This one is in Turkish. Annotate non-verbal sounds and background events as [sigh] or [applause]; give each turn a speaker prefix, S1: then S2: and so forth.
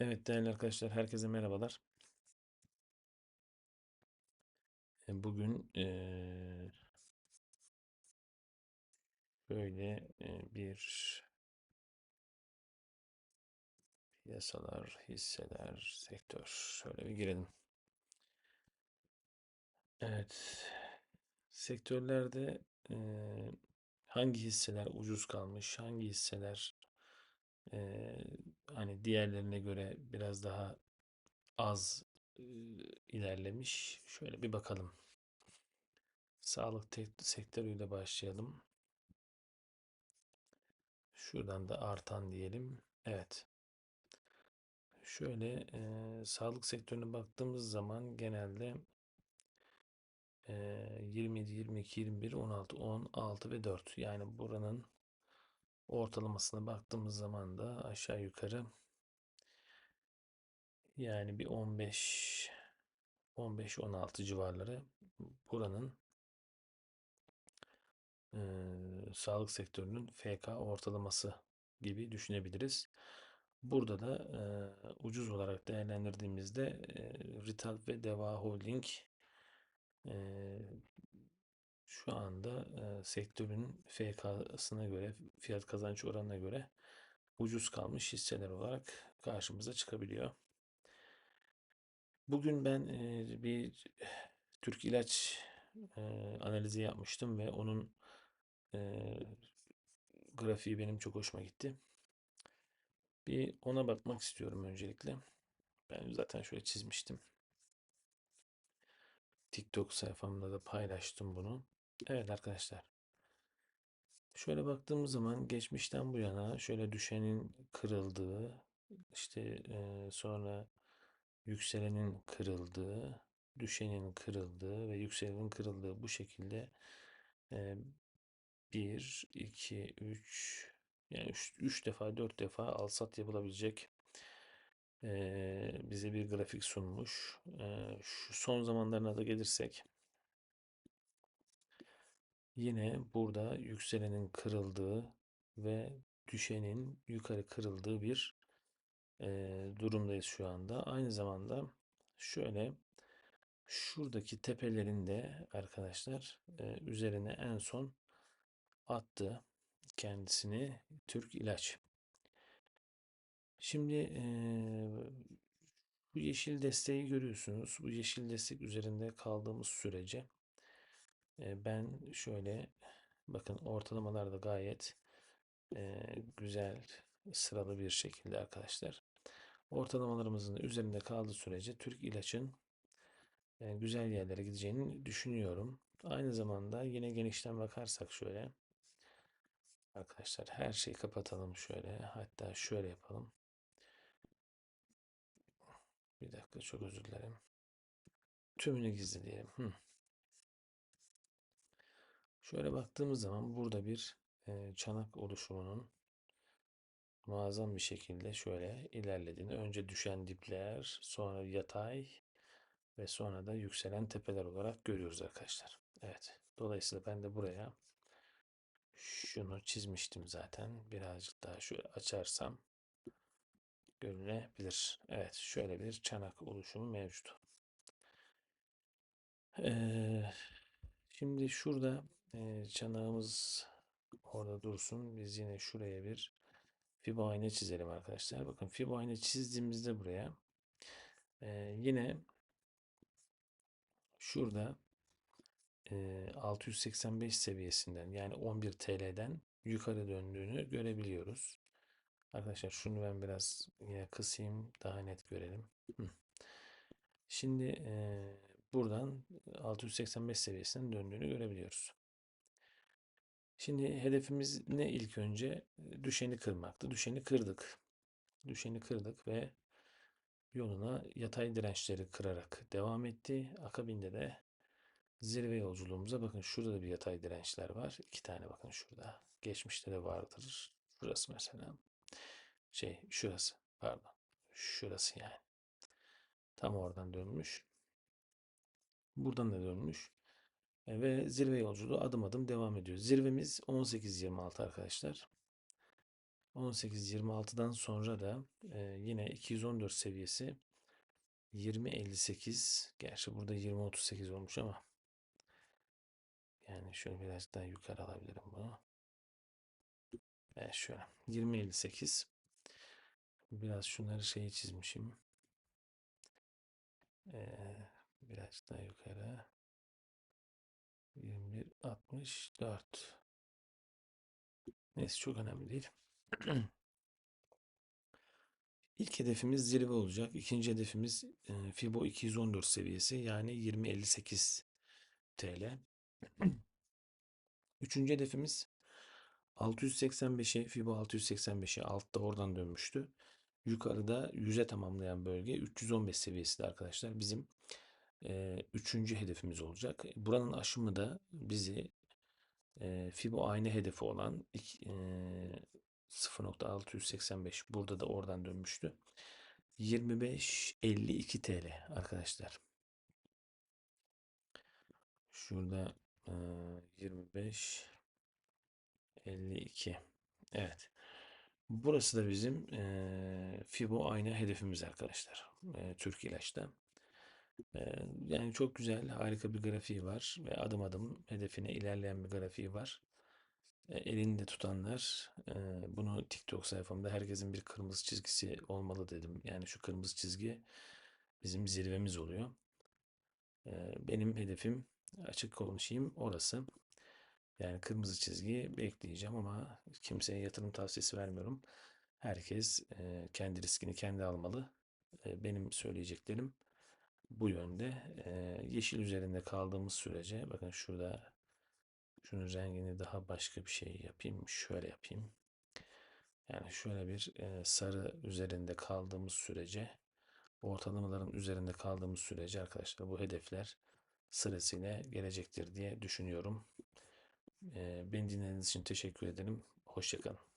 S1: Evet değerli arkadaşlar, herkese merhabalar. E, Bugün eee, böyle e, bir piyasalar, hisseler, sektör şöyle bir girelim. Evet, sektörlerde e, hangi hisseler ucuz kalmış, hangi hisseler e, hani diğerlerine göre biraz daha az e, ilerlemiş. Şöyle bir bakalım. Sağlık sektörüyle başlayalım. Şuradan da artan diyelim. Evet. Şöyle e, sağlık sektörüne baktığımız zaman genelde e, 27, 22, 21, 16, 10, 6 ve 4. Yani buranın ortalamasına baktığımız zaman da aşağı yukarı yani bir 15 15-16 civarları buranın e, sağlık sektörünün FK ortalaması gibi düşünebiliriz. Burada da e, ucuz olarak değerlendirdiğimizde e, Rital ve Deva Holding e, şu anda e, sektörün FK'sına göre, fiyat kazanç oranına göre ucuz kalmış hisseler olarak karşımıza çıkabiliyor. Bugün ben e, bir Türk ilaç e, analizi yapmıştım ve onun e, grafiği benim çok hoşuma gitti. Bir ona bakmak istiyorum öncelikle. Ben zaten şöyle çizmiştim. TikTok sayfamda da paylaştım bunu. Evet arkadaşlar. Şöyle baktığımız zaman geçmişten bu yana şöyle düşenin kırıldığı, işte sonra yükselenin kırıldığı, düşenin kırıldığı ve yükselenin kırıldığı bu şekilde e, 1, 2, 3 yani 3 defa 4 defa alsat yapılabilecek bize bir grafik sunmuş. Şu son zamanlarına da gelirsek Yine burada yükselenin kırıldığı ve düşenin yukarı kırıldığı bir e, durumdayız şu anda. Aynı zamanda şöyle şuradaki tepelerinde arkadaşlar e, üzerine en son attı kendisini Türk ilaç. Şimdi e, bu yeşil desteği görüyorsunuz. Bu yeşil destek üzerinde kaldığımız sürece ben şöyle bakın ortalamalar da gayet güzel sıralı bir şekilde arkadaşlar. Ortalamalarımızın üzerinde kaldığı sürece Türk ilaçın güzel yerlere gideceğini düşünüyorum. Aynı zamanda yine genişten bakarsak şöyle arkadaşlar her şeyi kapatalım şöyle hatta şöyle yapalım. Bir dakika çok özür dilerim. Tümünü gizleyelim. Hı. Şöyle baktığımız zaman burada bir e, çanak oluşumunun muazzam bir şekilde şöyle ilerlediğini önce düşen dipler sonra yatay ve sonra da yükselen tepeler olarak görüyoruz arkadaşlar. Evet. Dolayısıyla ben de buraya şunu çizmiştim zaten. Birazcık daha şöyle açarsam görünebilir. Evet. Şöyle bir çanak oluşumu mevcut. Ee, şimdi şurada çanağımız orada dursun. Biz yine şuraya bir fibo ayna çizelim arkadaşlar. Bakın fibo ayna çizdiğimizde buraya yine şurada e, 685 seviyesinden yani 11 TL'den yukarı döndüğünü görebiliyoruz. Arkadaşlar şunu ben biraz yine kısayım daha net görelim. Şimdi buradan 685 seviyesinden döndüğünü görebiliyoruz. Şimdi hedefimiz ne ilk önce? Düşeni kırmaktı. Düşeni kırdık. Düşeni kırdık ve yoluna yatay dirençleri kırarak devam etti. Akabinde de zirve yolculuğumuza bakın şurada da bir yatay dirençler var. İki tane bakın şurada. Geçmişte de vardır. Şurası mesela. Şey şurası pardon. Şurası yani. Tam oradan dönmüş. Buradan da dönmüş. Ve zirve yolculuğu adım adım devam ediyor. Zirvemiz 18.26 arkadaşlar. 18-26'dan sonra da e, yine 214 seviyesi 20-58 gerçi burada 20-38 olmuş ama yani şöyle biraz daha yukarı alabilirim bunu. Evet şöyle 20-58 biraz şunları şeyi çizmişim. Ee, biraz daha yukarı 21-64 Neyse çok önemli değil. [clears throat] İlk hedefimiz zirve olacak. İkinci hedefimiz e, Fibo 214 seviyesi yani 20.58 TL. [clears throat] Üçüncü hedefimiz 685'i Fibo 685'i altta oradan dönmüştü. Yukarıda 100'e tamamlayan bölge 315 seviyesi de arkadaşlar bizim e, üçüncü hedefimiz olacak. Buranın aşımı da bizi e, Fibo aynı hedefi olan e, 0.685 burada da oradan dönmüştü. 25.52 TL arkadaşlar. Şurada e, 25 52. Evet. Burası da bizim e, Fibo aynı hedefimiz arkadaşlar. E, Türk İlaç'ta. Yani çok güzel, harika bir grafiği var ve adım adım hedefine ilerleyen bir grafiği var. E, elinde tutanlar bunu TikTok sayfamda herkesin bir kırmızı çizgisi olmalı dedim. Yani şu kırmızı çizgi bizim zirvemiz oluyor. Benim hedefim açık konuşayım orası. Yani kırmızı çizgi bekleyeceğim ama kimseye yatırım tavsiyesi vermiyorum. Herkes kendi riskini kendi almalı. Benim söyleyeceklerim bu yönde. E, yeşil üzerinde kaldığımız sürece bakın şurada şunun rengini daha başka bir şey yapayım. Şöyle yapayım. Yani şöyle bir e, sarı üzerinde kaldığımız sürece ortalamaların üzerinde kaldığımız sürece arkadaşlar bu hedefler sırasıyla gelecektir diye düşünüyorum. Ee, Beni dinlediğiniz için teşekkür ederim. Hoşçakalın.